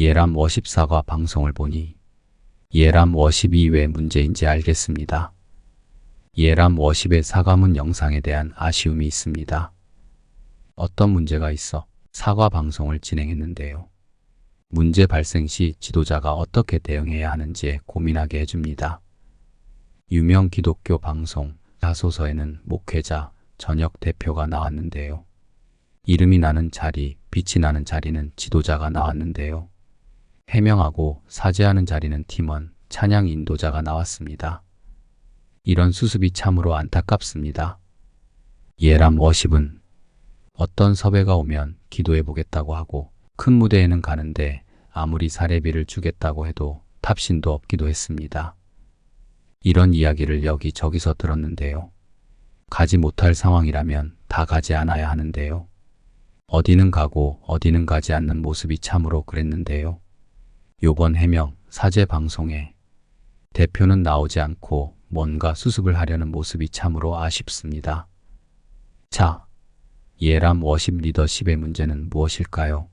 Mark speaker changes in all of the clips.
Speaker 1: 예람 워십 사과 방송을 보니 예람 워십이 왜 문제인지 알겠습니다. 예람 워십의 사과문 영상에 대한 아쉬움이 있습니다. 어떤 문제가 있어 사과 방송을 진행했는데요. 문제 발생 시 지도자가 어떻게 대응해야 하는지에 고민하게 해줍니다. 유명 기독교 방송 자소서에는 목회자, 전역 대표가 나왔는데요. 이름이 나는 자리, 빛이 나는 자리는 지도자가 나왔는데요. 해명하고 사죄하는 자리는 팀원, 찬양 인도자가 나왔습니다. 이런 수습이 참으로 안타깝습니다. 예람 워십은 어떤 섭외가 오면 기도해 보겠다고 하고 큰 무대에는 가는데 아무리 사례비를 주겠다고 해도 탑신도 없기도 했습니다. 이런 이야기를 여기저기서 들었는데요. 가지 못할 상황이라면 다 가지 않아야 하는데요. 어디는 가고 어디는 가지 않는 모습이 참으로 그랬는데요. 요번 해명 사제 방송에 대표는 나오지 않고 뭔가 수습을 하려는 모습이 참으로 아쉽습니다. 자, 예람 워십 리더십의 문제는 무엇일까요?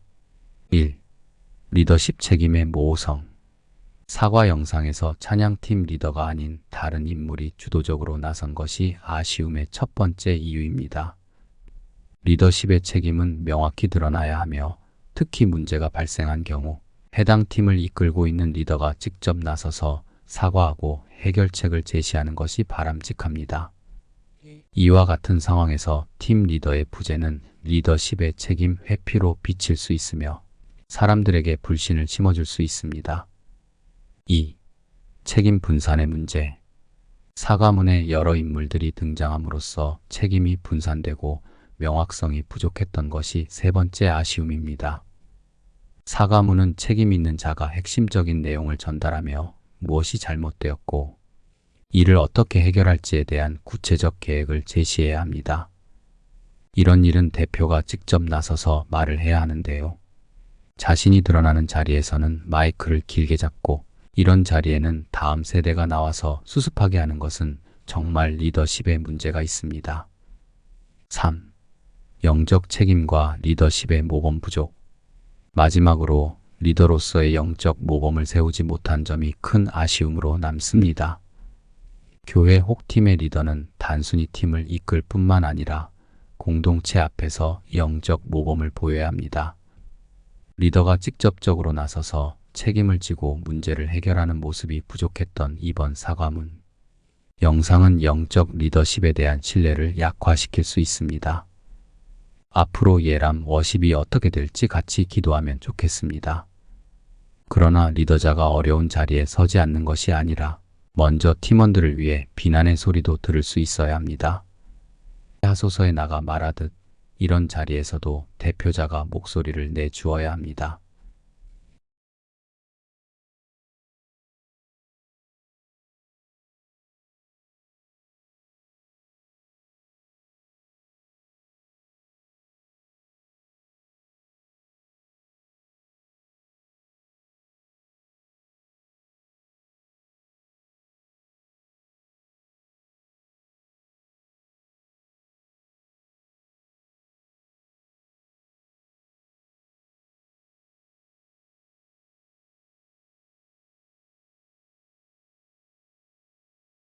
Speaker 1: 1. 리더십 책임의 모호성. 사과 영상에서 찬양팀 리더가 아닌 다른 인물이 주도적으로 나선 것이 아쉬움의 첫 번째 이유입니다. 리더십의 책임은 명확히 드러나야 하며 특히 문제가 발생한 경우 해당 팀을 이끌고 있는 리더가 직접 나서서 사과하고 해결책을 제시하는 것이 바람직합니다. 이와 같은 상황에서 팀 리더의 부재는 리더십의 책임 회피로 비칠 수 있으며 사람들에게 불신을 심어줄 수 있습니다. 2. 책임 분산의 문제. 사과문에 여러 인물들이 등장함으로써 책임이 분산되고 명확성이 부족했던 것이 세 번째 아쉬움입니다. 사과문은 책임 있는 자가 핵심적인 내용을 전달하며 무엇이 잘못되었고 이를 어떻게 해결할지에 대한 구체적 계획을 제시해야 합니다. 이런 일은 대표가 직접 나서서 말을 해야 하는데요. 자신이 드러나는 자리에서는 마이크를 길게 잡고 이런 자리에는 다음 세대가 나와서 수습하게 하는 것은 정말 리더십에 문제가 있습니다. 3. 영적 책임과 리더십의 모범 부족. 마지막으로 리더로서의 영적 모범을 세우지 못한 점이 큰 아쉬움으로 남습니다. 교회 혹팀의 리더는 단순히 팀을 이끌 뿐만 아니라 공동체 앞에서 영적 모범을 보여야 합니다. 리더가 직접적으로 나서서 책임을 지고 문제를 해결하는 모습이 부족했던 이번 사과문. 영상은 영적 리더십에 대한 신뢰를 약화시킬 수 있습니다. 앞으로 예람 워십이 어떻게 될지 같이 기도하면 좋겠습니다. 그러나 리더자가 어려운 자리에 서지 않는 것이 아니라 먼저 팀원들을 위해 비난의 소리도 들을 수 있어야 합니다. 하소서에 나가 말하듯 이런 자리에서도 대표자가 목소리를 내주어야 합니다.